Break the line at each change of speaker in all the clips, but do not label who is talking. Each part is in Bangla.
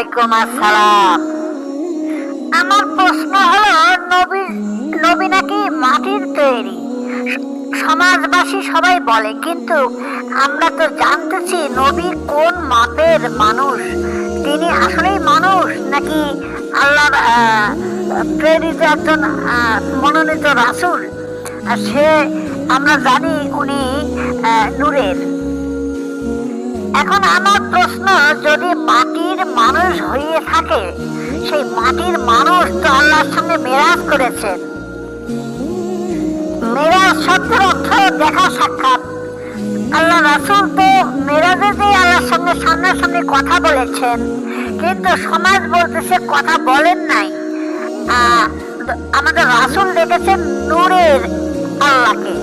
ওয়ালাইকুম আসসালাম আমার প্রশ্ন হলো, নবী নবী নাকি মাটির তৈরি? সমাজবাসী সবাই বলে, কিন্তু আমরা তো জানতেছি নবী কোন মাপের মানুষ। তিনি আসলেই মানুষ নাকি আল্লাহর প্রেরিত একজন মনোনীত রাসূল? সে, আমরা জানি উনি নূরের। এখন আমার প্রশ্ন, যদি মাটির মানুষ হয়ে থাকে, সেই মাটির মানুষ তো আল্লাহর সঙ্গে মেরাজ করেছেন মেরাজ শব্দের অর্থ দেখা সাক্ষাৎ। আল্লাহ রাসুল তো মেরাজে যে আল্লাহর সঙ্গে সামনাসামনি কথা বলেছেন, কিন্তু সমাজ বলতেছে কথা বলেন নাই। আমাদের রাসুল দেখেছেন নূরের আল্লাহকে।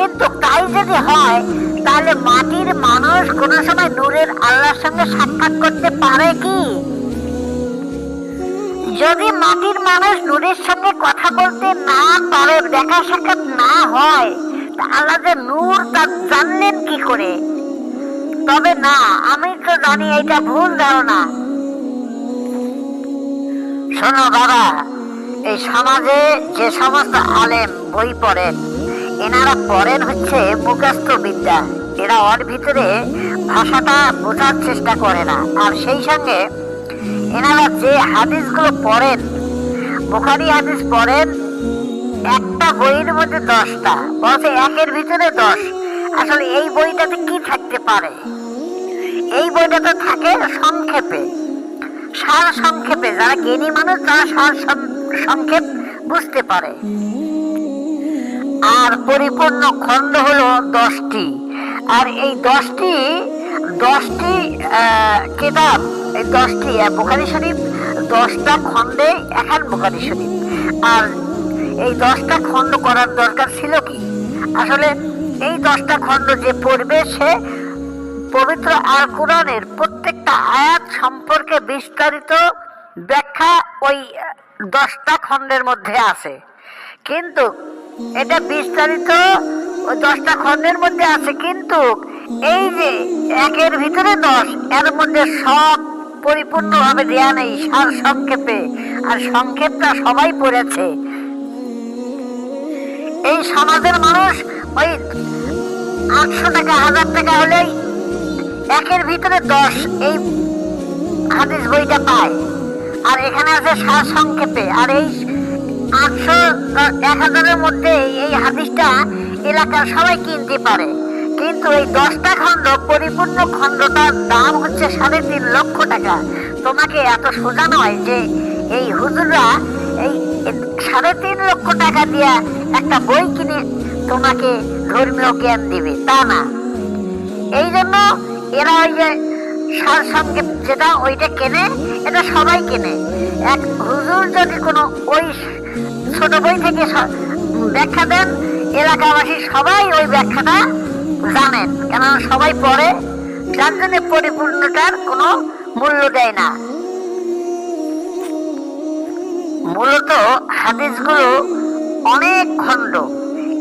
কিন্তু তাই যদি হয়, তাহলে মাটির মানুষ কোনো সময় নূরের আল্লাহর সঙ্গে সাক্ষাৎ করতে পারে কি? যদি মাটির মানুষ নূরের সঙ্গে কথা বলতে না পারে, দেখা সাক্ষাৎ না হয় তা আল্লাহ যে নূর তা জানলেন কি করে? তবে না, আমি তো জানি এটা ভুল ধারণা। শোনো বাবা, এই সমাজে যে সমস্ত আলেম বই পড়েন এনারা পড়েন হচ্ছে মুখস্থ বিদ্যা। এরা ওর ভিতরে ভাষাটা বোঝার চেষ্টা করে না। আর সেই সঙ্গে এনারা যে হাদিসগুলো পড়েন, বুখারি হাদিস পড়েন, একটা বইয়ের মধ্যে দশটা বলছে একের ভিতরে দশ। আসলে এই বইটাতে কি থাকতে পারে? এই বইটাতে থাকে সংক্ষেপে। সার সংক্ষেপে যারা জ্ঞানী মানুষ, তারা সার সংক্ষেপ বুঝতে পারে। আর পরিপূর্ণ খণ্ড হলো দশটি। আর এই দশটি দশটি কেতাব, এই দশটি বুখারি শরীফ, দশটা খণ্ডে একান বুখারি শরীফ। আর এই দশটা খণ্ড করার দরকার ছিল কি? আসলে এই দশটা খণ্ড যে পড়বে সে পবিত্র আর কোরআনের প্রত্যেকটা আয়াত সম্পর্কে বিস্তারিত ব্যাখ্যা ওই দশটা খণ্ডের মধ্যে আছে। কিন্তু এটা বিস্তারিত ওই দশটা খণ্ডের মধ্যে আছে, কিন্তু এই যে একের ভিতরে দশ, এর মধ্যে সব পরিপূর্ণভাবে দেয়া নেই, সার সংক্ষেপে। আর সংক্ষেপটা সবাই পড়েছে। এই সমাজের মানুষ ওই আটশো টাকা, হাজার টাকা হলেই একের ভিতরে দশ এই হাদিস বইটা পায়। আর এখানে আছে সার সংক্ষেপে। আর এই আটশো এক হাজারের মধ্যে এই হাদিসটা এলাকার সবাই কিনতে পারে। কিন্তু এই দশটা খণ্ড, পরিপূর্ণ খণ্ডটার দাম হচ্ছে সাড়ে তিন লক্ষ টাকা। তোমাকে এত সোজা নয় যে এই হুজুররা এই সাড়ে তিন লক্ষ টাকা দিয়ে একটা বই কিনে তোমাকে ধর্মীয় জ্ঞান দিবে, তা না। এই জন্য এরা ওই যে সার সঙ্গে যেটা ওইটা কেনে, এটা সবাই কেনে। এক হুজুর যদি কোনো ওই ছোট বই থেকে ব্যাখ্যা দেন। এলাকাবাসী সবাই ওই ব্যাখ্যাটা জানেন। কেননা সবাই পড়ে, যার জন্য পরিপূর্ণতার কোনো মূল্য দেয় না। মূলত হাদিসগুলো অনেক খণ্ড।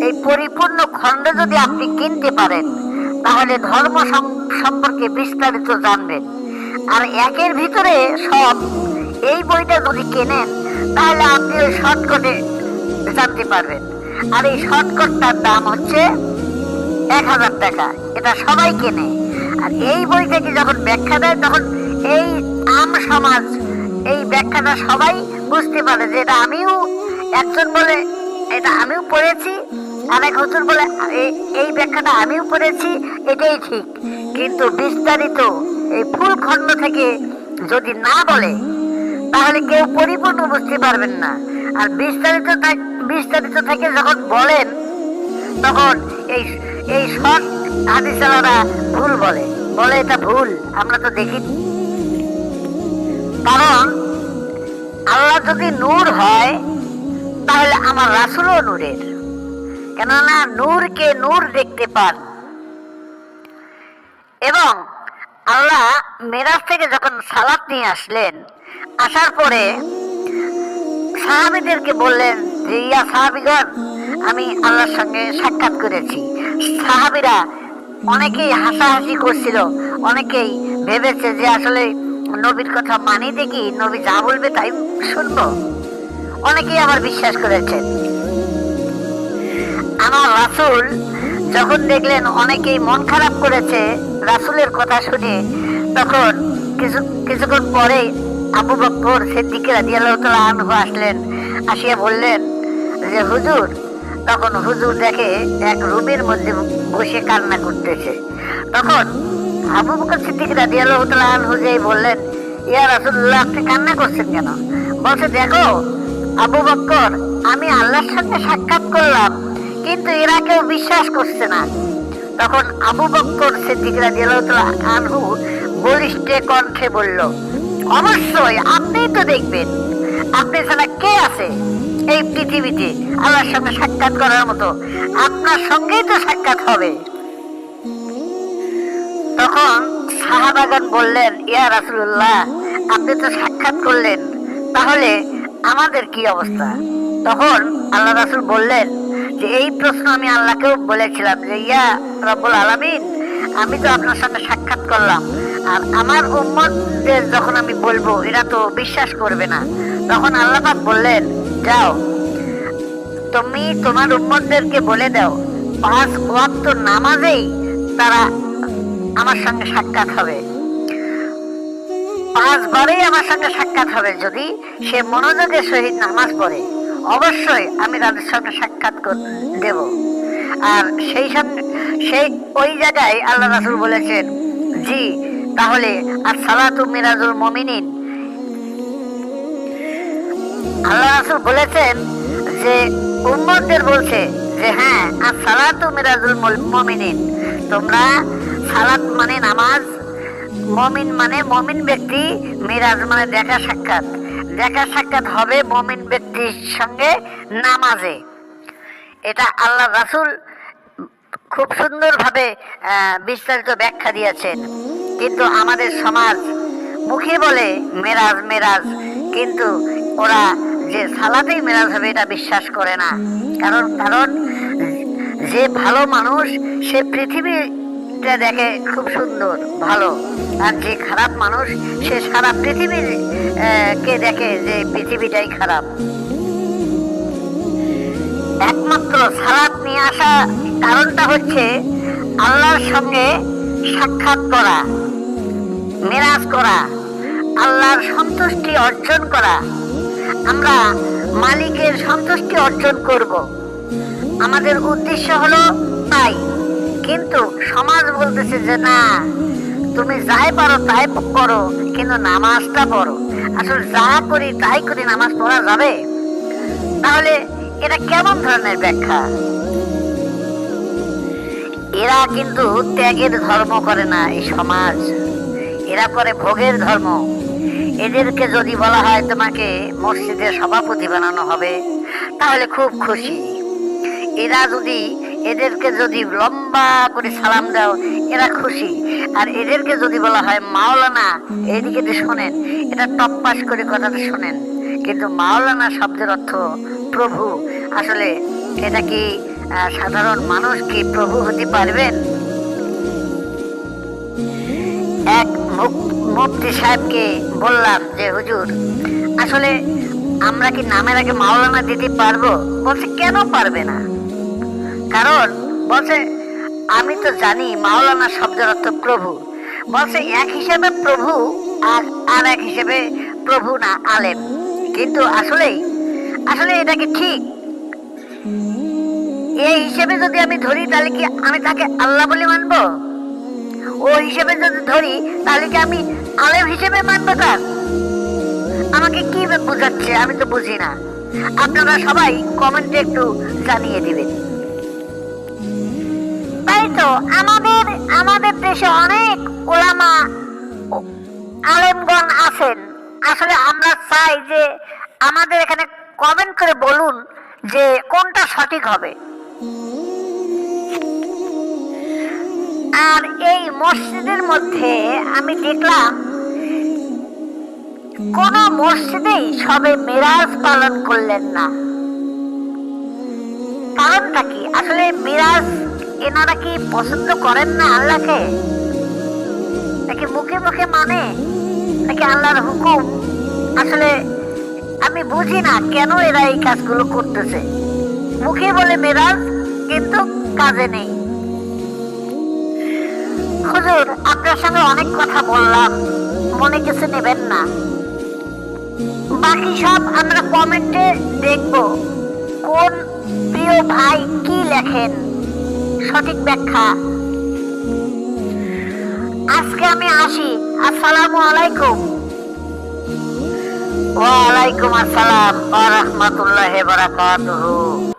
এই পরিপূর্ণ খণ্ড যদি আপনি কিনতে পারেন, তাহলে ধর্ম সম্পর্কে বিস্তারিত জানবেন। আর একের ভিতরে সব এই বইটা যদি কেনেন তাহলে আপনি ওই শর্টকটে জানতে পারবেন। আর এই শর্টকটটার দাম হচ্ছে এক হাজার টাকা। এটা সবাই কেনে। আর এই বই থেকে যখন ব্যাখ্যা দেয়, তখন এই আম সমাজ, এই ব্যাখ্যাটা সবাই বুঝতে পারে যে এটা আমিও একজন বলে, এটা আমিও পড়েছি, আর এক হুজুর বলে এই ব্যাখ্যাটা আমিও পড়েছি, এটাই ঠিক। কিন্তু বিস্তারিত এই ফুল খণ্ড থেকে যদি না বলে তাহলে কেউ পরিপূর্ণ বুঝতে পারবেন না। আর বিস্তারিত বিস্তারিত থেকে যখন বলেন, তখন এই এই সৎ হাদিসালারা ভুল বলে। বলে এটা ভুল, আমরা তো দেখি। কারণ, আল্লাহ যদি নূর হয়, তাহলে আমার রাসুলও নূরের। কেননা নূরকে নূর দেখতে পান। এবং আল্লাহ মেরাজ থেকে যখন সালাত নিয়ে আসলেন আসার পরে সাহাবিদেরকে বললেন যে, ইয়া সাহাবিগণ, আমি আল্লাহর সঙ্গে সাক্ষাৎ করেছি। সাহাবিরা অনেকেই হাসাহাসি করছিল, অনেকেই ভেবেছে যে, আসলে নবীর কথা মানি দেখি নবী যা বলবে তাই শুনব। অনেকেই আবার বিশ্বাস করেছেন। আমার রাসূল যখন দেখলেন অনেকেই মন খারাপ করেছে রাসূলের কথা শুনে, তখন কিছু, কিছুক্ষণ পরেই আবু বকর সিদ্দিক রাদিয়াল্লাহু তাআলা আনহু আসলেন, আসিয়া বললেন, যে হুজুর? তখন হুজুর দেখে এক রুমের মধ্যে বসে কান্না করতেছে। তখন আবু বকর সিদ্দিক তাআলা আনহু যেই বললেন, ইয়া রাসূলুল্লাহ, আপনি কান্না করছেন কেন? বলছে, দেখো, আবু বকর আমি আল্লাহর সঙ্গে সাক্ষাৎ করলাম, কিন্তু এরা কেউ বিশ্বাস করছে না। তখন আবু বক্কর সিদ্দিক তাআলা আনহু বলিষ্ঠে কণ্ঠে বলল অবশ্যই আপনিই তো দেখবেন। আপনি ছাড়া কে আছে এই পৃথিবীতে আল্লাহর সঙ্গে সাক্ষাৎ করার মতো? আপনার সঙ্গেই তো সাক্ষাৎ হবে। তখন সাহাবাগান বললেন, ইয়া রাসূলুল্লাহ, আপনি তো সাক্ষাৎ করলেন। তাহলে আমাদের কি অবস্থা? তখন আল্লাহ রাসুল বললেন যে, এই প্রশ্ন আমি আল্লাহকেও বলেছিলাম যে, ইয়া রব্বুল আলামিন, আমি তো আপনার সঙ্গে সাক্ষাৎ করলাম। আর আমার উম্মতদের যখন আমি বলব, এরা তো বিশ্বাস করবে না। তখন আল্লাহ পাক বললেন, যাও, তুমি তোমার উম্মতদেরকে বলে দাও, পাঁচ ওয়াক্ত নামাজেই তারা আমার সঙ্গে সাক্ষাৎ হবে। আমার সঙ্গে সাক্ষাৎ হবে যদি সে মনোযোগের সহিত নামাজ পড়ে। অবশ্যই আমি তাদের সঙ্গে সাক্ষাৎ দেব। আর সেই সঙ্গে, সেই ওই জায়গায় আল্লাহ রাসুল বলেছেন, জি তাহলে আর সালাতু মিরাজুল মমিনিন। আল্লাহ রাসুল বলেছেন যে, উম্মতদের বলছে যে হ্যাঁ আর সালাতু মিরাজুল মমিনিন। তোমরা সালাত মানে নামাজ, মমিন মানে মমিন ব্যক্তি, মিরাজ মানে দেখা সাক্ষাৎ। দেখা সাক্ষাৎ হবে মমিন ব্যক্তির সঙ্গে নামাজে। এটা আল্লাহ রাসুল খুব সুন্দরভাবে বিস্তারিত ব্যাখ্যা দিয়েছেন। কিন্তু আমাদের সমাজ মুখে বলে মেরাজ মেরাজ। কিন্তু ওরা যে সালাতেই মেরাজ হবে, এটা বিশ্বাস করে না। কারণ কারণ যে ভালো মানুষ, সে পৃথিবীটা দেখে খুব সুন্দর, ভালো। আর যে খারাপ মানুষ, সে সারা পৃথিবীর কে দেখে যে পৃথিবীটাই খারাপ। একমাত্র সালাত নিয়ে আসা কারণটা হচ্ছে আল্লাহর সঙ্গে সাক্ষাৎ করা। মেরাজ করা, আল্লাহর সন্তুষ্টি অর্জন করা। আমরা মালিকের সন্তুষ্টি অর্জন করব। আমাদের উদ্দেশ্য হলো তাই। কিন্তু সমাজ বলতেছে যে, না, তুমি যাই পারো তাই করো, কিন্তু নামাজটা পড়ো। আসলে যা করি তাই করি নামাজ পড়া যাবে? তাহলে এটা কেমন ধরনের ব্যাখ্যা? এরা কিন্তু ত্যাগের ধর্ম করে না এই সমাজ। এরা করে ভোগের ধর্ম। এদেরকে যদি বলা হয় তোমাকে মসজিদের সভাপতি বানানো হবে, তাহলে খুব খুশি। এরা যদি এদেরকে যদি লম্বা করে সালাম দাও, এরা খুশি। আর এদেরকে যদি বলা হয় মাওলানা, এইদিকে যে শোনেন, এটা টপ পাস করে কথাটা শোনেন। কিন্তু মাওলানা শব্দের অর্থ প্রভু। আসলে এটা কি সাধারণ মানুষ কি প্রভু হতে পারবেন? মুফতি সাহেবকে বললাম যে, হুজুর, আসলে আমরা কি নামের আগে মাওলানা দিতে পারব? বলছে, কেন পারবে না? কারণ বলছে, আমি তো জানি মাওলানা শব্দের অর্থ প্রভু। বলছে, এক হিসেবে প্রভু আর আর এক হিসেবে প্রভু না আলেম। কিন্তু আসলেই, আসলে এটা কি ঠিক? এই হিসেবে যদি আমি ধরি, তাহলে কি আমি তাকে আল্লাহ বলে মানবো? ও হিসেবে যদি ধরি, তাহলে কি আমি আলেম হিসেবে মানবো তার আমাকে কি বোঝাচ্ছে আমি তো বুঝি না। আপনারা সবাই কমেন্টে একটু জানিয়ে দিবেন। তাই তো, আমাদের আমাদের দেশে অনেক ওলামা আলেমগণ আছেন। আসলে আমরা চাই যে আমাদের এখানে কমেন্ট করে বলুন যে কোনটা সঠিক হবে। আর এই মসজিদের মধ্যে আমি দেখলাম, কোন মসজিদেই সবে মেরাজ পালন করলেন না। কারণটা কি? আসলে মিরাজ এনারা কি পছন্দ করেন না আল্লাহকে? নাকি মুখে মুখে মানে? নাকি আল্লাহর হুকুম? আসলে আমি বুঝি না কেন এরা এই কাজগুলো করতেছে। মুখে বলে মেরাজ, কিন্তু কাজে নেই। হুজুর, আপনার সঙ্গে অনেক কথা বললাম। মনে কিছু নেবেন না। বাকি সব আমরা কমেন্টে দেখব। কোন প্রিয় ভাই কি লেখেন? সঠিক ব্যাখ্যা। আজকে আমি আসি। আসসালামু আলাইকুম। ওয়ালাইকুম আসসালাম। ওয়া রাহমাতুল্লাহি ওয়া বারাকাতুহু।